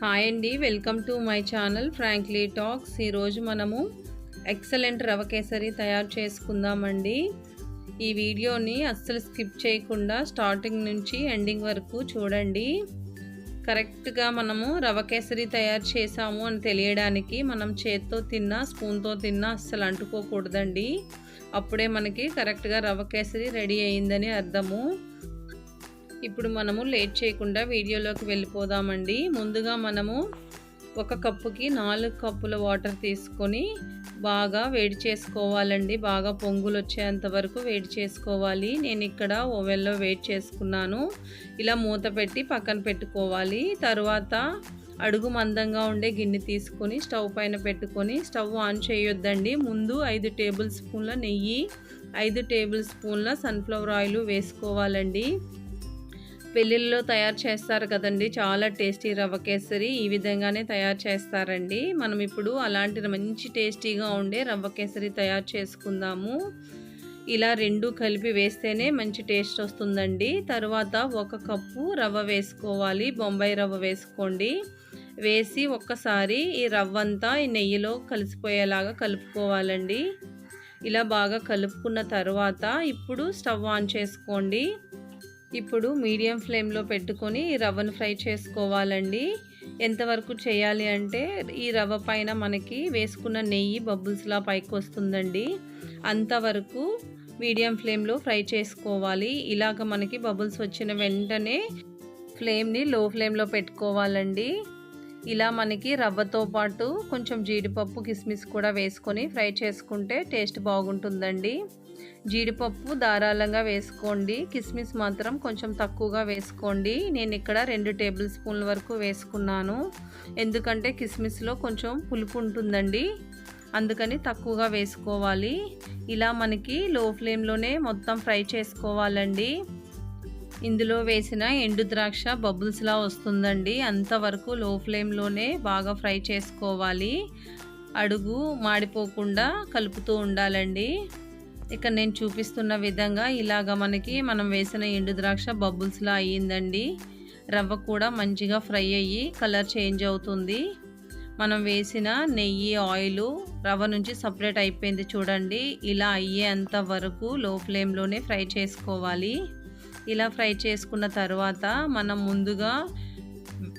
Hi అండి welcome to my channel frankly talks. ఈరోజు మనము ఎక్సలెంట్ రవ కేసరి తయారు చేసుకుందామండి. ఈ వీడియోని అస్సలు స్కిప్ చేయకుండా స్టార్టింగ్ నుంచి ఎండింగ్ వరకు చూడండి. కరెక్ట్గా మనము రవ కేసరి తయారు చేసాము అని తెలియడానికి మనం చేత్తో తిన్నా స్పూన్తో తిన్నా అస్సలు అంటుకోకూడదండి. అప్పుడే మనకి కరెక్ట్గా రవ కేసరి రెడీ అయిందని అర్థము. ఇప్పుడు మనము లేట్ చేయకుండా వీడియోలోకి వెళ్ళిపోదామండి. ముందుగా మనము ఒక కప్పుకి నాలుగు కప్పుల వాటర్ తీసుకొని బాగా వేడి చేసుకోవాలండి. బాగా పొంగులు వచ్చేంత వరకు వేడి చేసుకోవాలి. నేను ఇక్కడ ఓవెన్లో వేడి చేసుకున్నాను. ఇలా మూత పెట్టి పక్కన పెట్టుకోవాలి. తర్వాత అడుగు మందంగా ఉండే గిన్నె తీసుకొని స్టవ్ పైన పెట్టుకొని స్టవ్ ఆన్ చేయొద్దండి. ముందు ఐదు టేబుల్ స్పూన్ల నెయ్యి ఐదు టేబుల్ స్పూన్ల సన్ఫ్లవర్ ఆయిల్ వేసుకోవాలండి. పెళ్ళిళ్ళలో తయారు చేస్తారు కదండి. చాలా టేస్టీ రవ్వ కేసరి ఈ విధంగానే తయారు చేస్తారండి. మనం ఇప్పుడు అలాంటి మంచి టేస్టీగా ఉండే రవ్వ కేసరి తయారు చేసుకుందాము. ఇలా రెండు కలిపి వేస్తేనే మంచి టేస్ట్ వస్తుందండి. తర్వాత ఒక కప్పు రవ్వ వేసుకోవాలి. బొంబాయి రవ్వ వేసుకోండి. వేసి ఒక్కసారి ఈ రవ్వ అంతా ఈ నెయ్యిలో కలిసిపోయేలాగా కలుపుకోవాలండి. ఇలా బాగా కలుపుకున్న తర్వాత ఇప్పుడు స్టవ్ ఆన్ చేసుకోండి. ఇప్పుడు మీడియం ఫ్లేమ్లో పెట్టుకొని రవ్వను ఫ్రై చేసుకోవాలండి. ఎంతవరకు చేయాలి అంటే ఈ రవ్వ పైన మనకి వేసుకున్న నెయ్యి బబుల్స్లా పైకి వస్తుందండి అంతవరకు మీడియం ఫ్లేమ్లో ఫ్రై చేసుకోవాలి. ఇలాగ మనకి బబుల్స్ వచ్చిన వెంటనే ఫ్లేమ్ని లో ఫ్లేమ్లో పెట్టుకోవాలండి. ఇలా మనకి రవ్వతో పాటు కొంచెం జీడిపప్పు కిస్మిస్ కూడా వేసుకొని ఫ్రై చేసుకుంటే టేస్ట్ బాగుంటుందండి. జీడిపప్పు ధారాళంగా వేసుకోండి. కిస్మిస్ మాత్రం కొంచెం తక్కువగా వేసుకోండి. నేను ఇక్కడ రెండు టేబుల్ స్పూన్ల వరకు వేసుకున్నాను. ఎందుకంటే కిస్మిస్లో కొంచెం పులుపు ఉంటుందండి. అందుకని తక్కువగా వేసుకోవాలి. ఇలా మనకి లో ఫ్లేమ్లోనే మొత్తం ఫ్రై చేసుకోవాలండి. ఇందులో వేసిన ఎండు ద్రాక్ష బబుల్స్లా వస్తుందండి. అంతవరకు లో ఫ్లేమ్లోనే బాగా ఫ్రై చేసుకోవాలి. అడుగు మాడిపోకుండా కలుపుతూ ఉండాలండి. ఇక్కడ నేను చూపిస్తున్న విధంగా ఇలాగ మనకి మనం వేసిన ఎండు ద్రాక్ష బబుల్స్లా అయ్యిందండి. రవ్వ కూడా మంచిగా ఫ్రై అయ్యి కలర్ చేంజ్ అవుతుంది. మనం వేసిన నెయ్యి ఆయిల్ రవ్వ నుంచి సపరేట్ అయిపోయింది చూడండి. ఇలా అయ్యేంత వరకు లో ఫ్లేమ్లోనే ఫ్రై చేసుకోవాలి. ఇలా ఫ్రై చేసుకున్న తర్వాత మనం ముందుగా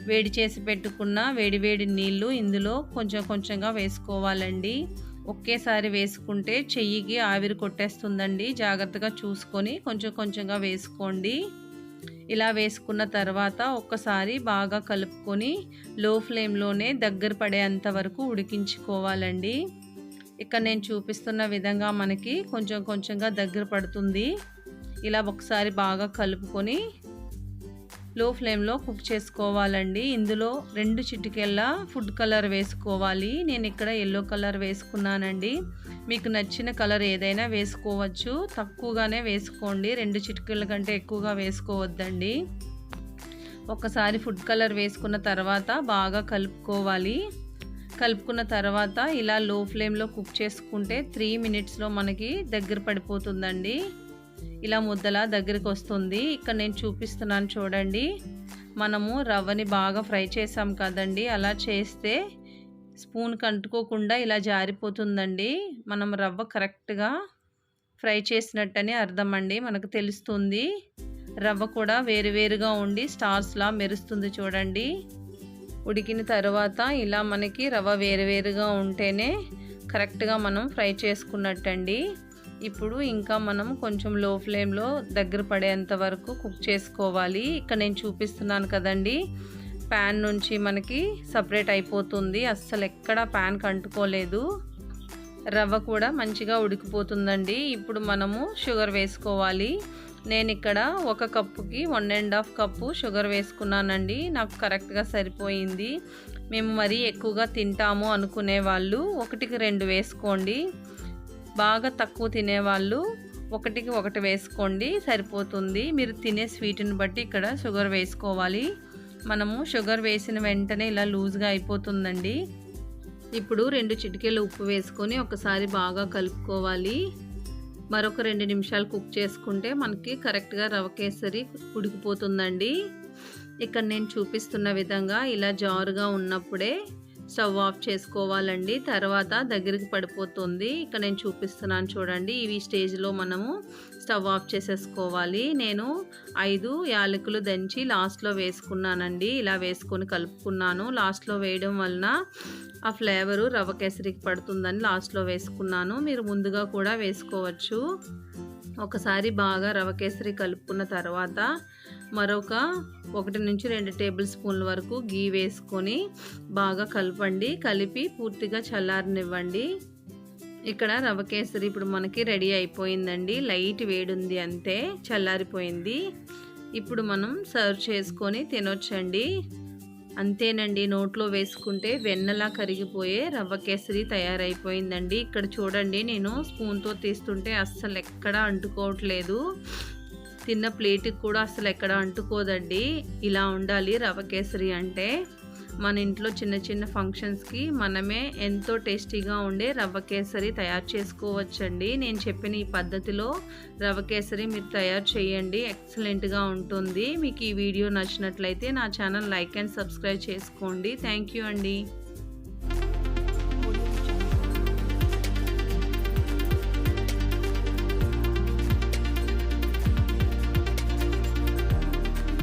వేడి చేసి పెట్టుకున్న వేడివేడి నీళ్ళు ఇందులో కొంచెం కొంచెంగా వేసుకోవాలండి. ఒకేసారి వేసుకుంటే చెయ్యికి ఆవిరి కొట్టేస్తుందండి. జాగ్రత్తగా చూసుకొని కొంచెం కొంచెంగా వేసుకోండి. ఇలా వేసుకున్న తర్వాత ఒక్కసారి బాగా కలుపుకొని లో ఫ్లేమ్లోనే దగ్గర పడేంత వరకు ఉడికించుకోవాలండి. ఇక్కడ నేను చూపిస్తున్న విధంగా మనకి కొంచెం కొంచెంగా దగ్గర పడుతుంది. ఇలా ఒకసారి బాగా కలుపుకొని లో ఫ్లేమ్లో కుక్ చేసుకోవాలండి. ఇందులో రెండు చిటికెళ్ళ ఫుడ్ కలర్ వేసుకోవాలి. నేను ఇక్కడ ఎల్లో కలర్ వేసుకున్నానండి. మీకు నచ్చిన కలర్ ఏదైనా వేసుకోవచ్చు. తక్కువగానే వేసుకోండి. రెండు చిటికెళ్ళ కంటే ఎక్కువగా వేసుకోవద్దండి. ఒకసారి ఫుడ్ కలర్ వేసుకున్న తర్వాత బాగా కలుపుకోవాలి. కలుపుకున్న తర్వాత ఇలా లో ఫ్లేమ్లో కుక్ చేసుకుంటే త్రీ మినిట్స్లో మనకి దగ్గర పడిపోతుందండి. ఇలా ముద్దలా దగ్గరికి వస్తుంది. ఇక్కడ నేను చూపిస్తున్నాను చూడండి. మనము రవ్వని బాగా ఫ్రై చేసాం కదండి. అలా చేస్తే స్పూన్ కంటుకోకుండా ఇలా జారిపోతుందండి. మనం రవ్వ కరెక్ట్గా ఫ్రై చేసినట్టని అర్థం అండి మనకు తెలుస్తుంది. రవ్వ కూడా వేరువేరుగా ఉండి స్టార్స్లా మెరుస్తుంది చూడండి. ఉడికిన తర్వాత ఇలా మనకి రవ్వ వేరువేరుగా ఉంటేనే కరెక్ట్గా మనం ఫ్రై చేసుకున్నట్టండి. ఇప్పుడు ఇంకా మనం కొంచెం లో ఫ్లేమ్లో దగ్గర పడేంత వరకు కుక్ చేసుకోవాలి. ఇక్కడ నేను చూపిస్తున్నాను కదండి. ప్యాన్ నుంచి మనకి సపరేట్ అయిపోతుంది. అస్సలు ఎక్కడ ప్యాన్కి అంటుకోలేదు రవ్వ కూడా మంచిగా ఉడికిపోతుందండి. ఇప్పుడు మనము షుగర్ వేసుకోవాలి. నేను ఇక్కడ ఒక కప్పుకి one and half cup sugar వేసుకున్నానండి. నాకు కరెక్ట్గా సరిపోయింది. మేము మరీ ఎక్కువగా తింటాము అనుకునే వాళ్ళు. ఒకటికి రెండు వేసుకోండి. బాగా తక్కువ తినేవాళ్ళు ఒకటికి ఒకటి వేసుకోండి సరిపోతుంది. మీరు తినే స్వీట్ని బట్టి ఇక్కడ షుగర్ వేసుకోవాలి. మనము షుగర్ వేసిన వెంటనే ఇలా లూజ్గా అయిపోతుందండి. ఇప్పుడు రెండు చిటికెలు ఉప్పు వేసుకొని ఒకసారి బాగా కలుపుకోవాలి. మరొక రెండు నిమిషాలు కుక్ చేసుకుంటే మనకి కరెక్ట్గా రవ కేసరి ఉడికిపోతుందండి. ఇక్కడ నేను చూపిస్తున్న విధంగా ఇలా జారుగా ఉన్నప్పుడే స్టవ్ ఆఫ్ చేసుకోవాలండి. తర్వాత దగ్గరికి పడిపోతుంది. ఇక్కడ నేను చూపిస్తున్నాను చూడండి. ఇవి స్టేజ్లో మనము స్టవ్ ఆఫ్ చేసేసుకోవాలి. నేను ఐదు యాలకులు దంచి లాస్ట్లో వేసుకున్నానండి. ఇలా వేసుకొని కలుపుకున్నాను. లాస్ట్లో వేయడం వలన ఆ ఫ్లేవరు రవ్వ కేసరికి పడుతుందని లాస్ట్లో వేసుకున్నాను. మీరు ముందుగా కూడా వేసుకోవచ్చు. ఒకసారి బాగా రవ్వ కేసరి కలుపుకున్న తర్వాత మరొక ఒకటి నుంచి రెండు టేబుల్ స్పూన్ల వరకు గీ వేసుకొని బాగా కలపండి. కలిపి పూర్తిగా చల్లారనివ్వండి. ఇక్కడ రవ్వ కేసరి ఇప్పుడు మనకి రెడీ అయిపోయిందండి. లైట్ వేడుంది అంతే చల్లారిపోయింది. ఇప్పుడు మనం సర్వ్ చేసుకొని తినొచ్చండి. అంతేనండి నోట్లో వేసుకుంటే వెన్నలా కరిగిపోయే రవ్వ కేసరి తయారైపోయిందండి. ఇక్కడ చూడండి నేను స్పూన్తో తీస్తుంటే అస్సలు ఎక్కడా అంటుకోవట్లేదు. తిన్న ప్లేట్కి కూడా అసలు ఎక్కడ అంటుకోదండి. ఇలా ఉండాలి రవ్వ కేసరి అంటే. మన ఇంట్లో చిన్న చిన్న ఫంక్షన్స్కి మనమే ఎంతో టేస్టీగా ఉండే రవ్వ కేసరి తయారు చేసుకోవచ్చండి. నేను చెప్పిన ఈ పద్ధతిలో రవ్వ కేసరి మీరు తయారు చేయండి ఎక్సలెంట్గా ఉంటుంది. మీకు ఈ వీడియో నచ్చినట్లయితే నా ఛానల్ లైక్ అండ్ సబ్స్క్రైబ్ చేసుకోండి. థ్యాంక్ యూ అండి.